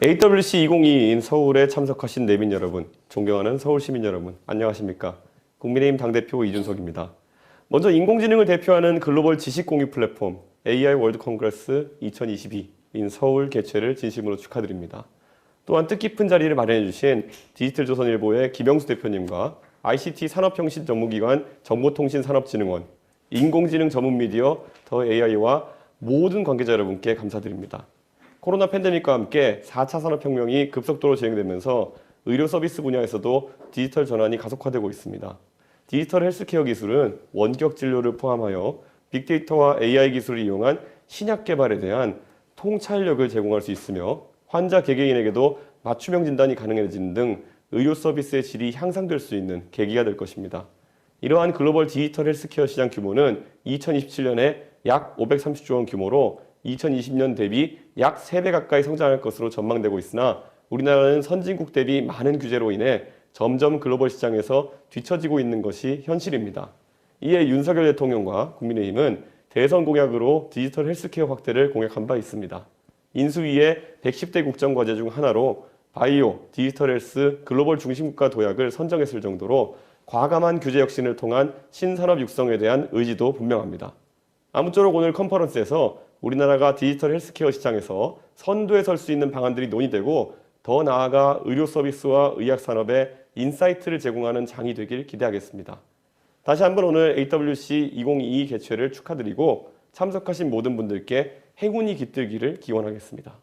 AWC 2022인 서울에 참석하신 내민 여러분, 존경하는 서울 시민 여러분, 안녕하십니까? 국민의힘 당대표 이준석입니다. 먼저 인공지능을 대표하는 글로벌 지식 공유 플랫폼 AI 월드 컨그레스 2022 인 서울 개최를 진심으로 축하드립니다. 또한 뜻깊은 자리를 마련해 주신 디지털조선일보의 김영수 대표님과 ICT 산업혁신 전문기관 정보통신산업진흥원, 인공지능 전문 미디어 더 AI와 모든 관계자 여러분께 감사드립니다. 코로나 팬데믹과 함께 4차 산업혁명이 급속도로 진행되면서 의료 서비스 분야에서도 디지털 전환이 가속화되고 있습니다. 디지털 헬스케어 기술은 원격 진료를 포함하여 빅데이터와 AI 기술을 이용한 신약 개발에 대한 통찰력을 제공할 수 있으며 환자 개개인에게도 맞춤형 진단이 가능해지는 등 의료 서비스의 질이 향상될 수 있는 계기가 될 것입니다. 이러한 글로벌 디지털 헬스케어 시장 규모는 2027년에 약 530조 원 규모로 2020년 대비 약 3배 가까이 성장할 것으로 전망되고 있으나 우리나라는 선진국 대비 많은 규제로 인해 점점 글로벌 시장에서 뒤처지고 있는 것이 현실입니다. 이에 윤석열 대통령과 국민의힘은 대선 공약으로 디지털 헬스케어 확대를 공약한 바 있습니다. 인수위의 110대 국정과제 중 하나로 바이오, 디지털 헬스, 글로벌 중심국가 도약을 선정했을 정도로 과감한 규제 혁신을 통한 신산업 육성에 대한 의지도 분명합니다. 아무쪼록 오늘 컨퍼런스에서 우리나라가 디지털 헬스케어 시장에서 선두에 설 수 있는 방안들이 논의되고 더 나아가 의료 서비스와 의학 산업에 인사이트를 제공하는 장이 되길 기대하겠습니다. 다시 한번 오늘 AWC 2022 개최를 축하드리고 참석하신 모든 분들께 행운이 깃들기를 기원하겠습니다.